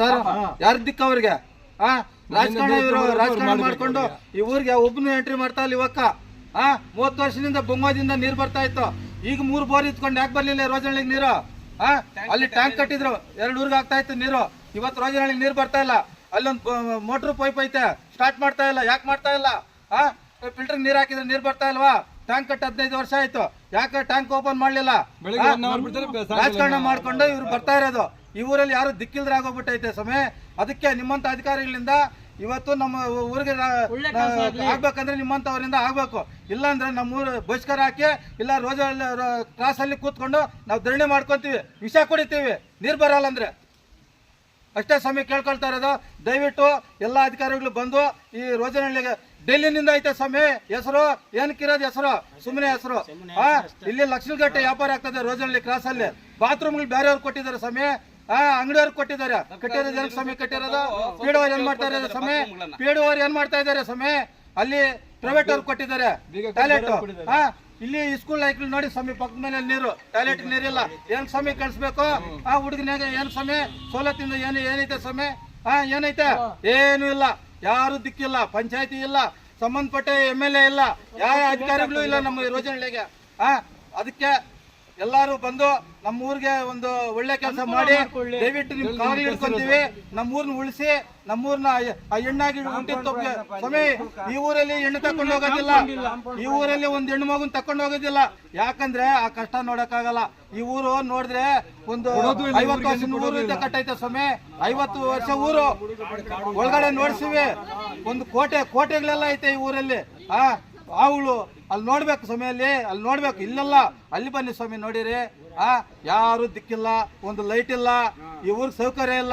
Sir? ಯಾರ ದಿಕ್ಕ ಅವ್ರಿಗೆ? ಆ ರಾಜಕಾರಣ ಇವರು ರಾಜಕಾರಣ ಮಾಡ್ಕೊಂಡು ಈ ಊರಿಗೆ ಒಬ್ಬನು ಎಂಟ್ರಿ ಮಾಡ್ತಾ ಇಲ್ಲ ಇವಕ್ಕ. ಆ ಮೂವತ್ತು ವರ್ಷದಿಂದ ಬೊಂಗೋದಿಂದ ನೀರು ಬರ್ತಾ ಇತ್ತು. ಈಗ ಮೂರು ಬೋರ್ ಇತ್ಕೊಂಡು ಯಾಕೆ ಬರ್ಲಿಲ್ಲ ರೋಜನಹಳ್ಳಿಗೆ ನೀರು? ಆ ಅಲ್ಲಿ ಟ್ಯಾಂಕ್ ಕಟ್ಟಿದ್ರು. ಎರಡು ಊರಿಗೆ ಆಗ್ತಾ ಇತ್ತು ನೀರು. ಇವತ್ತು ರೋಜನಹಳ್ಳಿಗೆ ನೀರು ಬರ್ತಾ ಇಲ್ಲ. ಅಲ್ಲೊಂದು ಮೋಟ್ರ್ ಪೈಪ್ ಐತೆ. ಸ್ಟಾರ್ಟ್ ಮಾಡ್ತಾ ಇಲ್ಲ. ಯಾಕೆ ಮಾಡ್ತಾ ಇಲ್ಲ? ಆ ಫಿಲ್ಟರ್ ನೀರು ಹಾಕಿದ್ರೆ ನೀರು ಬರ್ತಾ ಇಲ್ವಾ? ಟ್ಯಾಂಕ್ ಕಟ್ಟ ಹದಿನೈದು ವರ್ಷ ಆಯ್ತು. ಯಾಕೆ ಟ್ಯಾಂಕ್ ಓಪನ್ ಮಾಡ್ಲಿಲ್ಲ? ರಾಜಕಾರಣ ಮಾಡ್ಕೊಂಡು ಇವ್ರು ಬರ್ತಾ ಇರೋದು. ಈ ಊರಲ್ಲಿ ಯಾರು ದಿಕ್ಕಿಲ್ದ್ರೆ ಆಗೋಗ್ಬಿಟ್ಟೈತೆ ಸಮಯ ಅದಕ್ಕೆ ನಿಮ್ಮಂತ ಅಧಿಕಾರಿಗಳಿಂದ ಇವತ್ತು ನಮ್ಮ ಊರಿಗೆ ಆಗ್ಬೇಕಂದ್ರೆ ನಿಮ್ಮಂತವರಿಂದ ಆಗ್ಬೇಕು. ಇಲ್ಲಾಂದ್ರೆ ನಮ್ಮ ಊರು ಬಹಿಷ್ಕಾರ ಹಾಕಿ ಇಲ್ಲ ರೋಜ ಕ್ಲಾಸ್ ಅಲ್ಲಿ ಕೂತ್ಕೊಂಡು ನಾವು ಧರಣಿ ಮಾಡ್ಕೊತೀವಿ. ವಿಷ ಕುಡಿತೀವಿ. ನೀರ್ ಬರಲ್ಲ ಅಂದ್ರೆ. ಅಷ್ಟೇ ಸಮಯ ಕೇಳ್ಕೊಳ್ತಾ ಇರೋದು. ದಯವಿಟ್ಟು ಎಲ್ಲ ಅಧಿಕಾರಿಗಳು ಬಂದು ಈ ರೋಜನಹಳ್ಳಿಗೆ ಡೆಲ್ಲಿನಿಂದ ಐತೆ ಸ್ವಾಮಿ ಹೆಸರು ಏನಕ್ಕಿರೋದು ಹೆಸರು? ಸುಮ್ಮನೆ ಹೆಸರು. ಹಾ ಇಲ್ಲಿ ಲಕ್ಷಗಟ್ಟೆ ವ್ಯಾಪಾರ ಆಗ್ತದೆ ರೋಜಲ್ಲಿ ಕ್ರಾಸ್ ಅಲ್ಲಿ. ಬಾತ್ರೂಮ್ಗಳು ಬೇರೆಯವ್ರು ಕೊಟ್ಟಿದ್ದಾರೆ ಸ್ವಾಮಿ. ಆ ಅಂಗಡಿಯವ್ರು ಕೊಟ್ಟಿದ್ದಾರೆ. ಕಟ್ಟಿರೋದು ಸಮಯ ಕಟ್ಟಿರೋದು? ಪೀಡವರು ಏನ್ ಮಾಡ್ತಾ ಇದ್ದಾರೆ ಸ್ವಾಮಿ? ಪೀಡವರು ಏನ್ ಮಾಡ್ತಾ ಇದ್ದಾರೆ ಸ್ವಾಮಿ? ಅಲ್ಲಿ ಪ್ರೈವೇಟ್ ಅವ್ರು ಕೊಟ್ಟಿದ್ದಾರೆ. ಟಾಯ್ಲೆಟ್ ಹಾ ಇಲ್ಲಿ ಸ್ಕೂಲ್ ಲೈಕ್ ನೋಡಿ ಸ್ವಾಮಿ ಪಕ್ಕದ ಮೇಲೆ ನೀರು. ಟಾಯ್ಲೆಟ್ ನೀರಿಲ್ಲ. ಏನ್ ಸ್ವಾಮಿ ಕಳಿಸ್ಬೇಕು? ಆ ಹುಡುಗನಾಗ ಏನ್ ಸ್ವಾಮಿ? ಸವಲತ್ತಿಂದ ಏನು ಏನೈತೆ ಸ್ವಾಮಿ? ಹಾ ಏನೈತೆ? ಏನು ಇಲ್ಲ. ಯಾರು ದಿಕ್ಕಿಲ್ಲ, ಪಂಚಾಯತಿ ಇಲ್ಲ, ಸಂಬಂಧಪಟ್ಟ ಎಂ ಎಲ್ ಎ ಇಲ್ಲ ಯಾವ ಅಧಿಕಾರಿಗಳು ಇಲ್ಲ ನಮ್ಮ ಯೋಜನೆಗಳಿಗೆ. ಅದಕ್ಕೆ ಎಲ್ಲಾರು ಬಂದು ನಮ್ಮ ಊರಿಗೆ ಒಂದು ಒಳ್ಳೆ ಕೆಲಸ ಮಾಡಿ ದಯವಿಟ್ಟು ನಿಮ್ ಕಾರ್ ಹಿಡ್ಕೊಂತೀವಿ ನಮ್ಮ ಊರ್ನ ಉಳಿಸಿ ನಮ್ಮೂರ್ನ ಆ ಹೆಣ್ಣಾಗಿ ಹುಟ್ಟಿದ ಸ್ವಾಮಿ ಈ ಊರಲ್ಲಿ ಹೆಣ್ಣು ತಕೊಂಡು ಹೋಗೋದಿಲ್ಲ. ಈ ಊರಲ್ಲಿ ಒಂದ್ ಹೆಣ್ಣು ಮಗುನ್ ತಕೊಂಡು ಹೋಗೋದಿಲ್ಲ. ಯಾಕಂದ್ರೆ ಆ ಕಷ್ಟ ನೋಡಕ್ಕಾಗಲ್ಲ. ಈ ಊರು ನೋಡಿದ್ರೆ ಒಂದು ಐವತ್ತು ವರ್ಷ ಊರು ಇದ್ದ ಕಟ್ಟೈತೆ ಸ್ವಾಮಿ. ಐವತ್ತು ವರ್ಷ ಊರು. ಒಳಗಡೆ ನೋಡ್ಸಿವಿ. ಒಂದು ಕೋಟೆ ಕೋಟೆಗಳೆಲ್ಲ ಐತೆ ಈ ಊರಲ್ಲಿ. ಆ ಆವುಗಳು ಅಲ್ಲಿ ನೋಡ್ಬೇಕು ಸ್ವಾಮಿಯಲ್ಲಿ, ಅಲ್ಲಿ ನೋಡ್ಬೇಕು. ಇಲ್ಲಲ್ಲ, ಅಲ್ಲಿ ಬನ್ನಿ ಸ್ವಾಮಿ ನೋಡಿರಿ. ಆ, ಯಾರು ದಿಕ್ಕಿಲ್ಲ, ಒಂದು ಲೈಟ್ ಇಲ್ಲ, ಈ ಊರ್ ಸೌಕರ್ಯ ಇಲ್ಲ.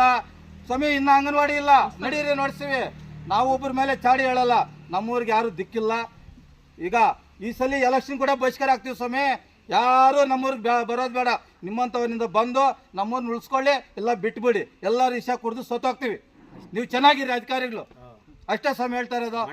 ಸ್ವಾಮಿ, ಇನ್ನ ಅಂಗನವಾಡಿ ಇಲ್ಲ. ನಡೀರಿ, ನೋಡ್ಸಿವಿ. ನಾವು ಒಬ್ಬರ ಮೇಲೆ ಚಾಡಿ ಹೇಳಲ್ಲ. ನಮ್ಮೂರಿಗೆ ಯಾರು ದಿಕ್ಕಿಲ್ಲ. ಈಗ ಈ ಸಲ ಎಲೆಕ್ಷನ್ ಕೂಡ ಬಹಿಷ್ಕಾರ ಆಗ್ತೀವಿ ಸ್ವಾಮಿ. ಯಾರು ನಮ್ಮೂರಿಗೆ ಬರೋದು ಬೇಡ. ನಿಮ್ಮಂಥವರಿಂದ ಬಂದು ನಮ್ಮೂರ್ನ ಉಳಿಸ್ಕೊಳ್ಳಿ ಎಲ್ಲ ಬಿಟ್ಬಿಡಿ. ಎಲ್ಲರೂ ಇಷ್ಟ ಕುಡಿದು ಸತ್ತೋಗ್ತೀವಿ. ನೀವು ಚೆನ್ನಾಗಿರಿ ಅಧಿಕಾರಿಗಳು. ಅಷ್ಟೇ ಸ್ವಾಮಿ ಹೇಳ್ತಾ ಇರೋದು.